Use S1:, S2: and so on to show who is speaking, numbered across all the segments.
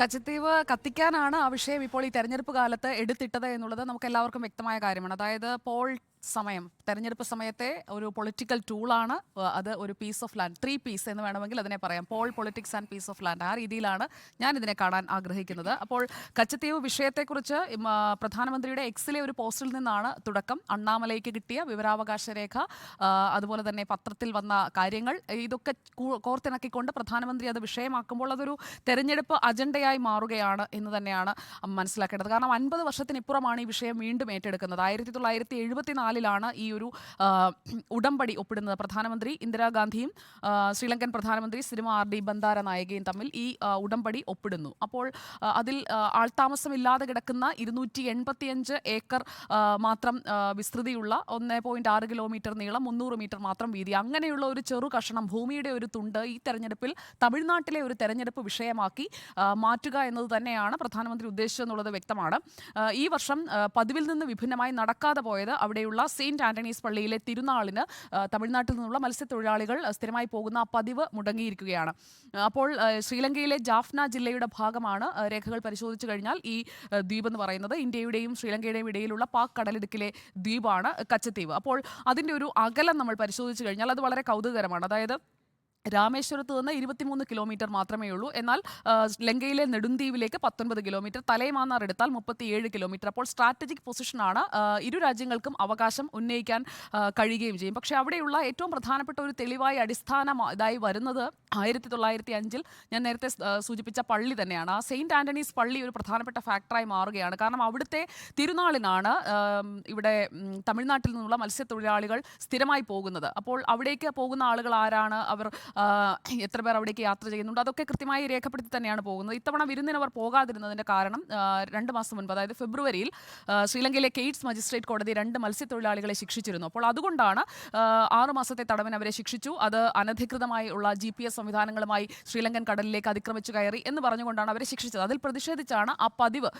S1: കച്ചത്തീവ് കത്തിക്കാനാണ് ആ വിഷയം ഇപ്പോൾ ഈ തെരഞ്ഞെടുപ്പ് കാലത്ത് എടുത്തിട്ടത് എന്നുള്ളത് നമുക്ക് എല്ലാവർക്കും വ്യക്തമായ കാര്യമാണ്. അതായത് പോൾ സമയം. തെരഞ്ഞെടുപ്പ് സമയത്തെ ഒരു പൊളിറ്റിക്കൽ ടൂളാണ് അത് ഒരു piece of land three piece എന്ന് വേണമെങ്കിൽ അതിനെ പറയാം. Poll politics and piece of land ആ രീതിയിലാണ് ഞാൻ ഇതിനെ കാണാൻ ആഗ്രഹിക്കുന്നത്. അപ്പോൾ കച്ചത്തീവ് വിഷയത്തെക്കുറിച്ച് പ്രധാനമന്ത്രിയുടെ എക്സിലെ ഒരു പോസ്റ്റിൽ നിന്നാണ് തുടക്കം. അണ്ണാമലയ്ക്ക് കിട്ടിയ വിവരാവകാശ രേഖ അതുപോലെ തന്നെ പത്രത്തിൽ വന്ന കാര്യങ്ങൾ ഇതൊക്കെ കോർത്തിണക്കിക്കൊണ്ട് പ്രധാനമന്ത്രി അത് വിഷയമാക്കുമ്പോൾ അതൊരു തെരഞ്ഞെടുപ്പ് അജണ്ടയായി മാറുകയാണ് എന്ന് തന്നെയാണ് മനസ്സിലാക്കേണ്ടത്. കാരണം അൻപത് വർഷത്തിനിപ്പുറമാണ് ഈ വിഷയം വീണ്ടും ഏറ്റെടുക്കുന്നത്. ആയിരത്തി തൊള്ളായിരത്തി എഴുപത്തിനാലിലാണ് ഈ ഒരു ഉടമ്പടി ഒപ്പിടുന്നത്. പ്രധാനമന്ത്രി ഇന്ദിരാഗാന്ധിയും ശ്രീലങ്കൻ പ്രധാനമന്ത്രി സിനിമ ആർ ഡി ബന്ദാര നായികയും തമ്മിൽ ഈ ഉടമ്പടി ഒപ്പിടുന്നു. അപ്പോൾ അതിൽ ആൾതാമസമില്ലാതെ കിടക്കുന്ന ഇരുന്നൂറ്റി എൺപത്തിയഞ്ച് ഏക്കർ മാത്രം വിസ്തൃതിയുള്ള ഒന്ന് പോയിന്റ് ആറ് കിലോമീറ്റർ നീളം മുന്നൂറ് മീറ്റർ മാത്രം വീതി. അങ്ങനെയുള്ള ഒരു ചെറു കഷണം ഭൂമിയുടെ ഒരു തുണ്ട് ഈ തെരഞ്ഞെടുപ്പിൽ തമിഴ്നാട്ടിലെ ഒരു തെരഞ്ഞെടുപ്പ് വിഷയമാക്കി മാറ്റുക എന്നത് തന്നെയാണ് പ്രധാനമന്ത്രി ഉദ്ദേശിച്ചെന്നുള്ളത് വ്യക്തമാണ്. ഈ വർഷം പതിവിൽ നിന്ന് വിഭിന്നമായി നടക്കാതെ പോയത് അവിടെയുള്ള സെയിന്റ് ആന്റണീസ് പള്ളിയിലെ തിരുനാളിന് തമിഴ്നാട്ടിൽ നിന്നുള്ള മത്സ്യത്തൊഴിലാളികൾ സ്ഥിരമായി പോകുന്ന പതിവ് മുടങ്ങിയിരിക്കുകയാണ്. അപ്പോൾ ശ്രീലങ്കയിലെ ജാഫ്ന ജില്ലയുടെ ഭാഗമാണ് രേഖകൾ പരിശോധിച്ചു കഴിഞ്ഞാൽ ഈ ദ്വീപ് എന്ന് പറയുന്നത്. ഇന്ത്യയുടെയും ശ്രീലങ്കയുടെയും ഇടയിലുള്ള പാക് കടലിടുക്കിലെ ദ്വീപാണ് കച്ചദ്വീപ് അപ്പോൾ അതിന്റെ ഒരു അകലം നമ്മൾ പരിശോധിച്ചു കഴിഞ്ഞാൽ അത് വളരെ കൗതുകകരമാണ്. അതായത് രാമേശ്വരത്ത് നിന്ന് ഇരുപത്തിമൂന്ന് കിലോമീറ്റർ മാത്രമേ ഉള്ളൂ. എന്നാൽ ലങ്കയിലെ നെടുന്തീവിലേക്ക് പത്തൊൻപത് കിലോമീറ്റർ തലൈമാന്നാർ എടുത്താൽ മുപ്പത്തിയേഴ് കിലോമീറ്റർ. അപ്പോൾ സ്ട്രാറ്റജിക് പൊസിഷനാണ് ഇരു രാജ്യങ്ങൾക്കും അവകാശം ഉന്നയിക്കാൻ കഴിയുകയും ചെയ്യും. പക്ഷേ അവിടെയുള്ള ഏറ്റവും പ്രധാനപ്പെട്ട ഒരു തെളിവായി അടിസ്ഥാന ഇതായി വരുന്നത് ആയിരത്തി തൊള്ളായിരത്തി അഞ്ചിൽ ഞാൻ നേരത്തെ സൂചിപ്പിച്ച പള്ളി തന്നെയാണ്. ആ സെയിന്റ് ആന്റണീസ് പള്ളി ഒരു പ്രധാനപ്പെട്ട ഫാക്ടറായി മാറുകയാണ്. കാരണം അവിടുത്തെ തിരുനാളിനാണ് ഇവിടെ തമിഴ്നാട്ടിൽ നിന്നുള്ള മത്സ്യത്തൊഴിലാളികൾ സ്ഥിരമായി പോകുന്നത്. അപ്പോൾ അവിടേക്ക് പോകുന്ന ആളുകൾ ആരാണ്? അവർ എത്ര പേർ അവിടേക്ക് യാത്ര ചെയ്യുന്നുണ്ട്. അതൊക്കെ കൃത്യമായി രേഖപ്പെടുത്തി തന്നെയാണ് പോകുന്നത്. ഇത്തവണ വിരുന്നിന് അവർ പോകാതിരുന്നതിന്റെ കാരണം രണ്ട് മാസം മുൻപ് അതായത് ഫെബ്രുവരിയിൽ ശ്രീലങ്കയിലെ കെയ്റ്റ്സ് മജിസ്ട്രേറ്റ് കോടതി രണ്ട് മത്സ്യത്തൊഴിലാളികളെ ശിക്ഷിച്ചിരുന്നു. അപ്പോൾ അതുകൊണ്ടാണ് ആറു മാസത്തെ തടവിന് അവരെ ശിക്ഷിച്ചു. അത് അനധികൃതമായി ഉള്ള ജി പി എസ് സംവിധാനങ്ങളുമായി ശ്രീലങ്കൻ കടലിലേക്ക് അതിക്രമിച്ചു കയറി എന്ന് പറഞ്ഞുകൊണ്ടാണ് അവരെ ശിക്ഷിച്ചത്. അതിൽ പ്രതിഷേധിച്ചാണ് ആ പതിവ്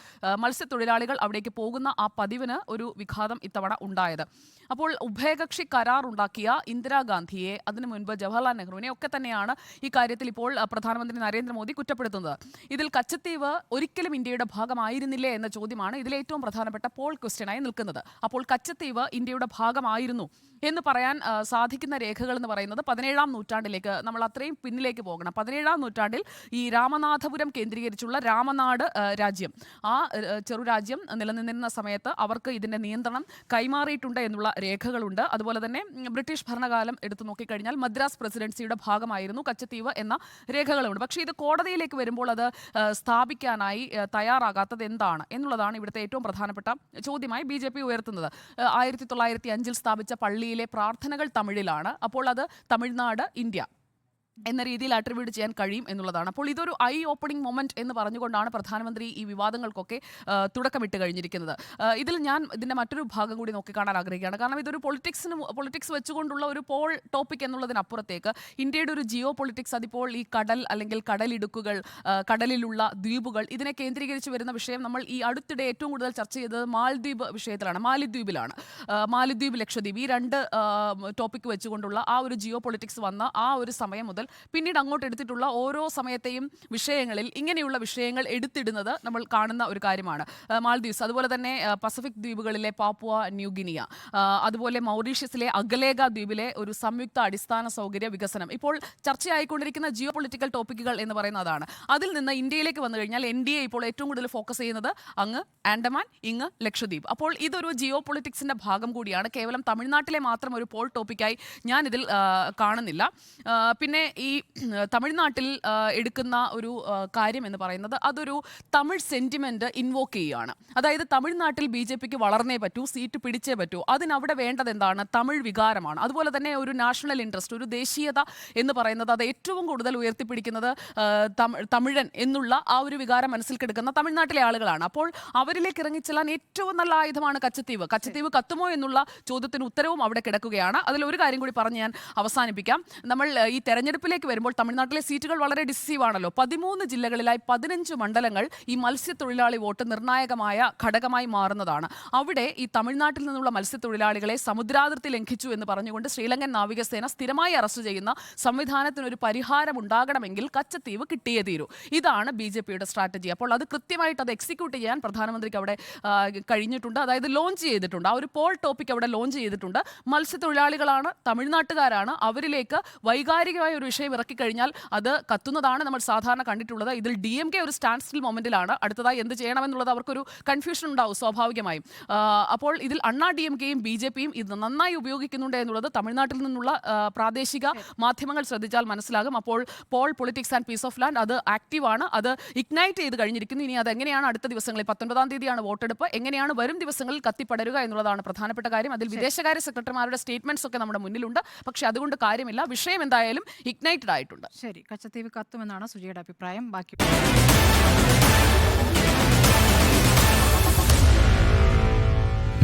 S1: മത്സ്യത്തൊഴിലാളികൾ അവിടേക്ക് പോകുന്ന ആ പതിവിന് ഒരു വിഘാതം ഇത്തവണ ഉണ്ടായത്. അപ്പോൾ ഉഭയകക്ഷി കരാർ ഉണ്ടാക്കിയ ഇന്ദിരാഗാന്ധിയെ അതിനു മുൻപ് ജവഹർലാൽ നെഹ്റുവിനെ ഒക്കെ തന്നെയാണ് ഈ കാര്യത്തിൽ ഇപ്പോൾ പ്രധാനമന്ത്രി നരേന്ദ്രമോദി കുറ്റപ്പെടുത്തുന്നത്. ഇതിൽ കച്ചത്തീവ് ഒരിക്കലും ഇന്ത്യയുടെ ഭാഗമായിരുന്നില്ലേ എന്ന ചോദ്യമാണ് ഇതിൽ ഏറ്റവും പ്രധാനപ്പെട്ട പോൾ ക്വസ്റ്റ്യനായി നിൽക്കുന്നത്. അപ്പോൾ കച്ചത്തീവ് ഇന്ത്യയുടെ ഭാഗമായിരുന്നു എന്ന് പറയാൻ സാധിക്കുന്ന രേഖകൾ എന്ന് പറയുന്നത് പതിനേഴാം നൂറ്റാണ്ടിലേക്ക് നമ്മൾ അത്രയും പിന്നിലേക്ക് പോകണം. പതിനേഴാം നൂറ്റാണ്ടിൽ ഈ രാമനാഥപുരം കേന്ദ്രീകരിച്ചുള്ള രാമനാട് രാജ്യം ആ ചെറു ചെറുരാജ്യം നിലനിന്നിരുന്ന സമയത്ത് അവർക്ക് ഇതിന്റെ നിയന്ത്രണം കൈമാറിയിട്ടുണ്ട് എന്നുള്ള രേഖകളുണ്ട്. അതുപോലെ തന്നെ ബ്രിട്ടീഷ് ഭരണകാലം എടുത്തു നോക്കിക്കഴിഞ്ഞാൽ മദ്രാസ് പ്രസിഡൻസിയുടെ ഭാഗമായിരുന്നു കച്ചത്തീവ് എന്ന രേഖകളുണ്ട്. പക്ഷേ ഇത് കോടതിയിലേക്ക് വരുമ്പോൾ അത് സ്ഥാപിക്കാനായി തയ്യാറാകാത്തത് എന്താണ് എന്നുള്ളതാണ് ഇവിടുത്തെ ഏറ്റവും പ്രധാനപ്പെട്ട ചോദ്യമായി ബി ജെ പി ഉയർത്തുന്നത്. ആയിരത്തി തൊള്ളായിരത്തി അഞ്ചിൽ സ്ഥാപിച്ച പള്ളിയിലെ പ്രാർത്ഥനകൾ തമിഴിലാണ്. അപ്പോൾ അത് തമിഴ്നാട് ഇന്ത്യ. എന്ന രീതിയിൽ അട്രിബ്യൂട്ട് ചെയ്യാൻ കഴിയും എന്നുള്ളതാണ്. അപ്പോൾ ഇതൊരു ഐ ഓപ്പണിംഗ് മൊമെന്റ് എന്ന് പറഞ്ഞുകൊണ്ടാണ് പ്രധാനമന്ത്രി ഈ വിവാദങ്ങൾക്കൊക്കെ തുടക്കമിട്ട് കഴിഞ്ഞിരിക്കുന്നത്. ഇതിൽ ഞാൻ ഇതിന്റെ മറ്റൊരു ഭാഗം കൂടി നോക്കിക്കാണാൻ ആഗ്രഹിക്കുകയാണ്. കാരണം ഇതൊരു പൊളിറ്റിക്സിന് പൊളിറ്റിക്സ് വെച്ചുകൊണ്ടുള്ള ഒരു പോൾ ടോപ്പിക് എന്നുള്ളതിനപ്പുറത്തേക്ക് ഇന്ത്യയുടെ ഒരു ജിയോ പൊളിറ്റിക്സ് അതിപ്പോൾ ഈ കടൽ അല്ലെങ്കിൽ കടലിടുക്കുകൾ കടലിലുള്ള ദ്വീപുകൾ ഇതിനെ കേന്ദ്രീകരിച്ച് വരുന്ന വിഷയം നമ്മൾ ഈ അടുത്തിടെ ഏറ്റവും കൂടുതൽ ചർച്ച ചെയ്തത് മാൽദ്വീപ് വിഷയത്തിലാണ് മാലിദ്വീപിലാണ്. മാലിദ്വീപ് ലക്ഷദ്വീപ് ഈ രണ്ട് ടോപ്പിക് വെച്ചുകൊണ്ടുള്ള ആ ഒരു ജിയോ പൊളിറ്റിക്സ് വന്ന ആ ഒരു സമയം മുതൽ പിന്നീട് അങ്ങോട്ട് എടുത്തിട്ടുള്ള ഓരോ സമയത്തെയും വിഷയങ്ങളിൽ ഇങ്ങനെയുള്ള വിഷയങ്ങൾ എടുത്തിടുന്നത് നമ്മൾ കാണുന്ന ഒരു കാര്യമാണ്. മാൽദ്വീപ്സ് അതുപോലെ തന്നെ പസഫിക് ദ്വീപുകളിലെ പാപ്പുവ ന്യൂഗിനിയ അതുപോലെ മൗറീഷ്യസിലെ അഗലേഗ ദ്വീപിലെ ഒരു സംയുക്ത അടിസ്ഥാന സൗകര്യ വികസനം. ഇപ്പോൾ ചർച്ചയായിക്കൊണ്ടിരിക്കുന്ന ജിയോ പൊളിറ്റിക്കൽ ടോപ്പിക്കുകൾ എന്ന് പറയുന്ന അതാണ് അതിൽ നിന്ന് ഇന്ത്യയിലേക്ക് വന്നു കഴിഞ്ഞാൽ എൻ ഡി എ ഇപ്പോൾ ഏറ്റവും കൂടുതൽ ഫോക്കസ് ചെയ്യുന്നത് അങ്ങ് ആൻഡമാൻ ഇങ്ങ് ലക്ഷദ്വീപ്. അപ്പോൾ ഇതൊരു ജിയോ പൊളിറ്റിക്സിന്റെ ഭാഗം കൂടിയാണ്. കേവലം തമിഴ്നാട്ടിലെ മാത്രം ഒരു പോൾ ടോപ്പിക്കായി ഞാനിതിൽ കാണുന്നില്ല. പിന്നെ ഈ തമിഴ്നാട്ടിൽ എടുക്കുന്ന ഒരു കാര്യം എന്ന് പറയുന്നത് അതൊരു തമിഴ് സെന്റിമെന്റ് ഇൻവോക്ക് ചെയ്യുകയാണ്. അതായത് തമിഴ്നാട്ടിൽ ബി ജെ പിക്ക് വളർന്നേ പറ്റൂ സീറ്റ് പിടിച്ചേ പറ്റൂ. അതിനവിടെ വേണ്ടത് എന്താണ്? തമിഴ് വികാരമാണ്. അതുപോലെ തന്നെ ഒരു നാഷണൽ ഇൻട്രസ്റ്റ് ഒരു ദേശീയത എന്ന് പറയുന്നത് അത് ഏറ്റവും കൂടുതൽ ഉയർത്തിപ്പിടിക്കുന്നത് തമിഴൻ എന്നുള്ള ആ ഒരു വികാരം മനസ്സിൽ കിടക്കുന്ന തമിഴ്നാട്ടിലെ ആളുകളാണ്. അപ്പോൾ അവരിലേക്ക് ഇറങ്ങിച്ചെല്ലാൻ ഏറ്റവും നല്ല ആയുധമാണ് കച്ചത്തീവ്. കച്ചത്തീവ് കത്തുമോ എന്നുള്ള ചോദ്യത്തിന് ഉത്തരവും അവിടെ കിടക്കുകയാണ്. അതിൽ ഒരു കാര്യം കൂടി പറഞ്ഞ് ഞാൻ അവസാനിപ്പിക്കാം. നമ്മൾ ഈ തെരഞ്ഞെടുപ്പിൽ വോട്ടെടുപ്പിലേക്ക് വരുമ്പോൾ തമിഴ്നാട്ടിലെ സീറ്റുകൾ വളരെ ഡിസീവ് ആണല്ലോ. പതിമൂന്ന് ജില്ലകളിലായി പതിനഞ്ച് മണ്ഡലങ്ങൾ ഈ മത്സ്യത്തൊഴിലാളി വോട്ട് നിർണായകമായ ഘടകമായി മാറുന്നതാണ്. അവിടെ ഈ തമിഴ്നാട്ടിൽ നിന്നുള്ള മത്സ്യത്തൊഴിലാളികളെ സമുദ്രാതിർത്തി ലംഘിച്ചു എന്ന് പറഞ്ഞുകൊണ്ട് ശ്രീലങ്കൻ നാവികസേന സ്ഥിരമായി അറസ്റ്റ് ചെയ്യുന്ന സംവിധാനത്തിനൊരു പരിഹാരം ഉണ്ടാകണമെങ്കിൽ കച്ചത്തീവ് കിട്ടിയേ തീരൂ. ഇതാണ് ബി ജെ പിയുടെ സ്ട്രാറ്റജി. അപ്പോൾ അത് കൃത്യമായിട്ട് അത് എക്സിക്യൂട്ട് ചെയ്യാൻ പ്രധാനമന്ത്രിക്ക് അവിടെ കഴിഞ്ഞിട്ടുണ്ട്. അതായത് ലോഞ്ച് ചെയ്തിട്ടുണ്ട്. ആ ഒരു പോൾ ടോപ്പിക് അവിടെ ലോഞ്ച് ചെയ്തിട്ടുണ്ട്. മത്സ്യത്തൊഴിലാളികളാണ് തമിഴ്നാട്ടുകാരാണ് അവരിലേക്ക് വൈകാരികമായ ഒരു വിഷയം ഇറക്കിക്കഴിഞ്ഞാൽ അത് കത്തുന്നതാണ് നമ്മൾ സാധാരണ കണ്ടിട്ടുള്ളത്. ഇതിൽ ഡി എം കെ ഒരു സ്റ്റാൻഡ് സ്റ്റിൽ മൊമെന്റിലാണ് അടുത്തതായി എന്ത് ചെയ്യണമെന്നുള്ളത് അവർക്കൊരു കൺഫ്യൂഷൻ ഉണ്ടാവും സ്വാഭാവികമായും. അപ്പോൾ ഇതിൽ അണ്ണാ ഡി എം കെയും ബി ജെ പിയും ഇത് നന്നായി ഉപയോഗിക്കുന്നുണ്ട് എന്നുള്ളത് തമിഴ്നാട്ടിൽ നിന്നുള്ള പ്രാദേശിക മാധ്യമങ്ങൾ ശ്രദ്ധിച്ചാൽ മനസ്സിലാകും. അപ്പോൾ poll politics and piece of land അത് ആക്റ്റീവാണ് അത് ഇഗ്നൈറ്റ് ചെയ്ത് കഴിഞ്ഞിരിക്കുന്നു. ഇനി അത് എങ്ങനെയാണ് അടുത്ത ദിവസങ്ങളിൽ പത്തൊൻപതാം തീയതിയാണ് വോട്ടെടുപ്പ് എങ്ങനെയാണ് വരും ദിവസങ്ങളിൽ കത്തിപ്പടരുക എന്നുള്ളതാണ് പ്രധാനപ്പെട്ട കാര്യം. അതിൽ വിദേശകാര്യ സെക്രട്ടറിമാരുടെ സ്റ്റേറ്റ്മെന്റ്സ് ഒക്കെ നമ്മുടെ മുന്നിലുണ്ട്. പക്ഷേ അതുകൊണ്ട് കാര്യമില്ല. വിഷയം എന്തായാലും ഇഗ്നൈറ്റഡ് ആയിട്ടുണ്ട്
S2: ശരി കച്ചത്തീവ് കത്തുമെന്നാണ് സുജിയുടെ അഭിപ്രായം ബാക്കി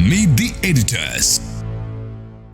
S3: Meet the editors.